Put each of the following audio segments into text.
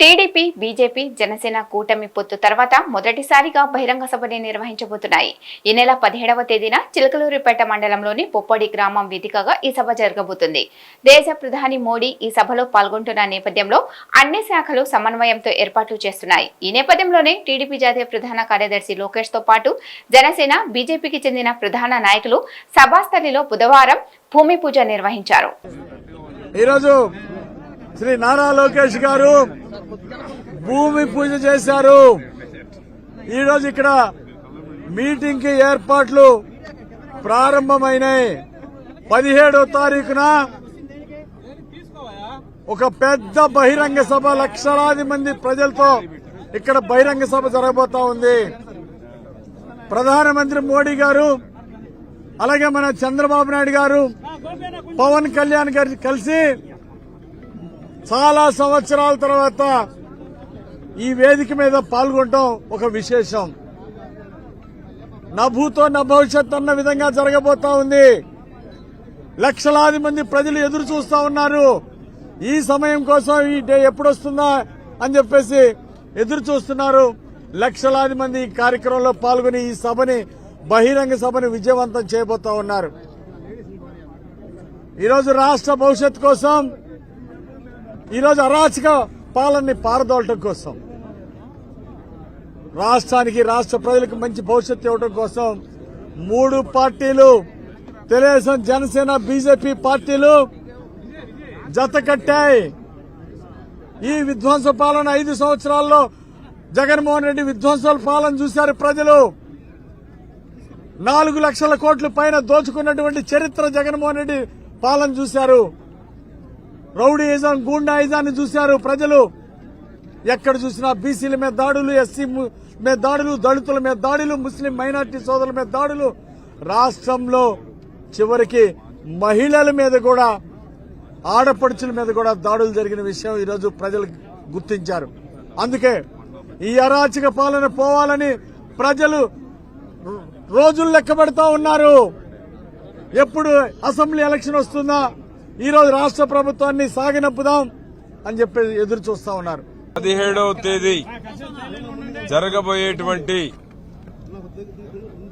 TDP BJP Janasena కూటమి పొత్తు తర్వాత మొదటిసారిగా బహిరంగ సభని నిర్వహించబోతున్నాయి. ఈ నెల పదిహేడవ తేదీన చిలకలూరిపేట మండలంలోని పొప్పడి గ్రామం వేదికగా ఈ సభ జరగబోతుంది. దేశ ప్రధాని మోడీ ఈ సభలో పాల్గొంటున్న నేపథ్యంలో అన్ని శాఖలు సమన్వయంతో ఏర్పాట్లు చేస్తున్నాయి. ఈ నేపథ్యంలోనే టీడీపీ జాతీయ ప్రధాన కార్యదర్శి లోకేష్తో పాటు జనసేన బీజేపీకి చెందిన ప్రధాన నాయకులు సభాస్థలిలో బుధవారం భూమి పూజ నిర్వహించారు. ఈరోజు శ్రీ నారా లోకేష్ గారు భూమి పూజ చేశారు. ఈరోజు ఇక్కడ మీటింగ్కి ఏర్పాట్లు ప్రారంభమైనాయి. పదిహేడో తారీఖున ఒక పెద్ద బహిరంగ సభ లక్షలాది మంది ప్రజలతో ఇక్కడ బహిరంగ సభ జరగబోతా ఉంది. ప్రధానమంత్రి మోడీ గారు అలాగే మన చంద్రబాబు నాయుడు గారు పవన్ కళ్యాణ్ గారు కలిసి చాలా సంవత్సరాల తర్వాత ఈ వేదిక మీద పాల్గొనడం ఒక విశేషం. నా భూతో నా భవిష్యత్ అన్న విధంగా జరగబోతా ఉంది. లక్షలాది మంది ప్రజలు ఎదురు చూస్తా ఉన్నారు. ఈ సమయం కోసం ఈ డే ఎప్పుడొస్తుందా అని చెప్పేసి ఎదురు చూస్తున్నారు. లక్షలాది మంది ఈ కార్యక్రమంలో పాల్గొని ఈ సభని బహిరంగ సభని విజయవంతం చేయబోతా ఉన్నారు. ఈరోజు రాష్ట్ర భవిష్యత్ కోసం ఈరోజు అరాచక పాలనని పారదోలటం కోసం రాష్ట్రానికి రాష్ట్ర ప్రజలకు మంచి భవిష్యత్తు ఇవ్వడం కోసం మూడు పార్టీలు తెలుగుదేశం జనసేన బీజేపీ పార్టీలు జత కట్టాయి. ఈ విధ్వంస పాలన ఐదు సంవత్సరాల్లో జగన్మోహన్ రెడ్డి విధ్వంసాల పాలన చూశారు ప్రజలు. నాలుగు లక్షల కోట్ల పైన దోచుకున్నటువంటి చరిత్ర జగన్మోహన్ రెడ్డి పాలన చూశారు. రౌడీయిజం గూండాయిజాన్ని చూశారు ప్రజలు. ఎక్కడ చూసినా బీసీల మీద దాడులు ఎస్సీ మీద దాడులు దళితుల మీద దాడులు ముస్లిం మైనార్టీ సోదరుల మీద దాడులు. రాష్ట్రంలో చివరికి మహిళల మీద కూడా ఆడపడుచుల మీద కూడా దాడులు జరిగిన విషయం ఈరోజు ప్రజలు గుర్తించారు. అందుకే ఈ అరాచక పాలన పోవాలని ప్రజలు రో- రోజులు లెక్క పెడతా ఉన్నారు. ఎప్పుడు అసెంబ్లీ ఎలక్షన్ వస్తుందా? ఈరోజు రాష్ట్ర ప్రభుత్వాన్ని సాగినప్పుదాం అని చెప్పి ఎదురు చూస్తా ఉన్నారు. పదిహేడవ తేదీ జరగబోయేటువంటి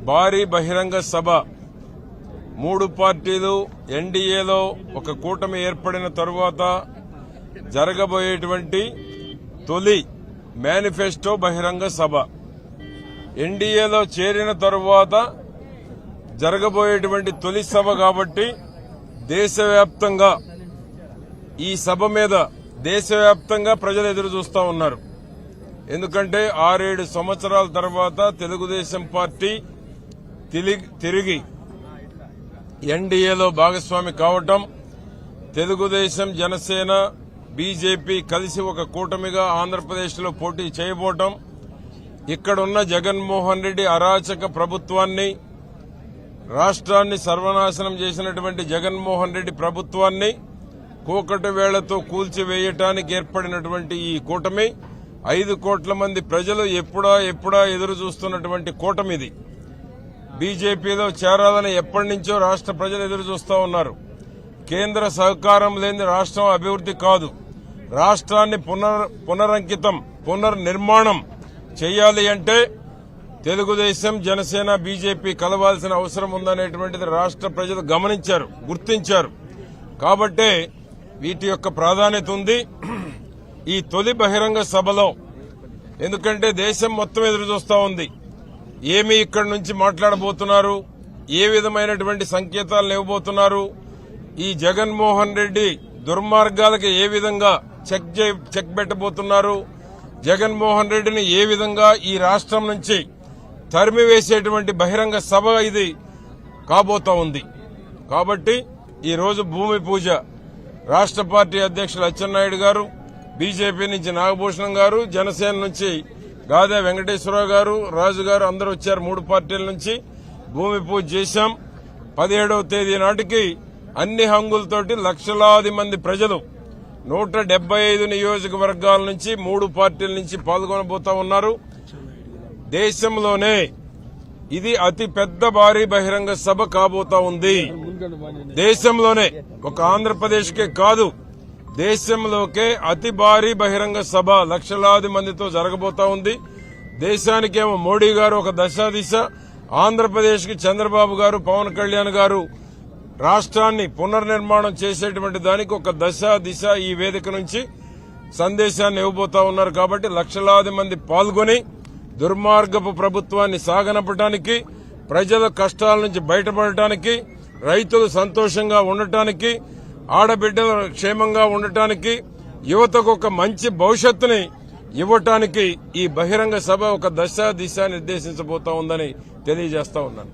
భారీ బహిరంగ సభ. మూడు పార్టీలు ఎన్డీఏలో ఒక కూటమి ఏర్పడిన తరువాత జరగబోయేటువంటి తొలి మేనిఫెస్టో బహిరంగ సభ. ఎన్డీఏలో చేరిన తరువాత జరగబోయేటువంటి తొలి సభ కాబట్టి దేశవ్యాప్తంగా ఈ సభ మీద దేశవ్యాప్తంగా ప్రజలు ఎదురు చూస్తూ ఉన్నారు. ఎందుకంటే ఆరేడు సంవత్సరాల తర్వాత తెలుగుదేశం పార్టీ తిరిగి ఎన్డీఏలో భాగస్వామి కావటం తెలుగుదేశం జనసేన బీజేపీ కలిసి ఒక కూటమిగా ఆంధ్రప్రదేశ్లో పోటీ చేయబోవటం ఇక్కడున్న జగన్మోహన్ రెడ్డి అరాచక ప్రభుత్వాన్ని రాష్ట్రాన్ని సర్వనాశనం చేసినటువంటి జగన్మోహన్ రెడ్డి ప్రభుత్వాన్ని కూకటి వేళ్ళతో కూల్చివేయటానికి ఏర్పడినటువంటి ఈ కూటమి ఐదు కోట్ల మంది ప్రజలు ఎప్పుడా ఎప్పుడా ఎదురు చూస్తున్నటువంటి కూటమిది. బీజేపీలో చేరాలని ఎప్పటి నుంచో రాష్ట్ర ప్రజలు ఎదురు చూస్తూ ఉన్నారు. కేంద్ర సహకారం లేని రాష్ట్రం అభివృద్ధి కాదు. రాష్ట్రాన్ని పునర్ పునరంకితం పునర్నిర్మాణం చేయాలి అంటే తెలుగుదేశం జనసేన బీజేపీ కలవాల్సిన అవసరం ఉందనేటువంటిది రాష్ట్ర ప్రజలు గమనించారు గుర్తించారు. కాబట్టే వీటి యొక్క ప్రాధాన్యత ఉంది. ఈ తొలి బహిరంగ సభలో ఎందుకంటే దేశం మొత్తం ఎదురుచూస్తా ఉంది. ఏమి ఇక్కడి నుంచి మాట్లాడబోతున్నారు? ఏ విధమైనటువంటి సంకేతాలు ఇవ్వబోతున్నారు ఈ జగన్మోహన్ రెడ్డి దుర్మార్గాలకి ఏ విధంగా చెక్ చే- చెక్ పెట్టబోతున్నారు? జగన్మోహన్ రెడ్డిని ఏ విధంగా ఈ రాష్ట్రం నుంచి తరిమివేసేటువంటి బహిరంగ సభ ఇది కాబోతా ఉంది. కాబట్టి ఈరోజు భూమి పూజ రాష్ట్ర పార్టీ అధ్యక్షులు అచ్చెన్నాయుడు గారు బీజేపీ నుంచి నాగభూషణం గారు జనసేన నుంచి గాదే వెంకటేశ్వరరావు గారు రాజు గారు అందరూ వచ్చారు మూడు పార్టీల నుంచి. భూమి పూజ చేశాం. పదిహేడవ తేదీ నాటికి అన్ని హంగులతోటి లక్షలాది మంది ప్రజలు నూట ఐదు నియోజకవర్గాల నుంచి మూడు పార్టీల నుంచి పాల్గొనబోతా ఉన్నారు. దేశంలోనే ఇది అతి పెద్ద భారీ బహిరంగ సభ కాబోతా ఉంది. దేశంలోనే ఒక ఆంధ్రప్రదేశ్ కే కాదు దేశంలోకే అతి భారీ బహిరంగ సభ లక్షలాది మందితో జరగబోతా ఉంది. దేశానికేమో మోడీ గారు ఒక దశా దిశ ఆంధ్రప్రదేశ్కి చంద్రబాబు గారు పవన్ కళ్యాణ్ గారు రాష్ట్రాన్ని పునర్నిర్మాణం చేసేటువంటి దానికి ఒక దశ దిశ ఈ వేదిక నుంచి సందేశాన్ని ఇవ్వబోతా ఉన్నారు కాబట్టి లక్షలాది మంది పాల్గొని దుర్మార్గపు ప్రభుత్వాన్ని సాగనపటానికి ప్రజల కష్టాల నుంచి బయటపడటానికి రైతులు సంతోషంగా ఉండటానికి ఆడబిడ్డలు క్షేమంగా ఉండటానికి యువతకు ఒక మంచి భవిష్యత్తుని ఇవ్వటానికి ఈ బహిరంగ సభ ఒక దశ దిశ నిర్దేశించబోతా ఉందని తెలియజేస్తా ఉన్నాను.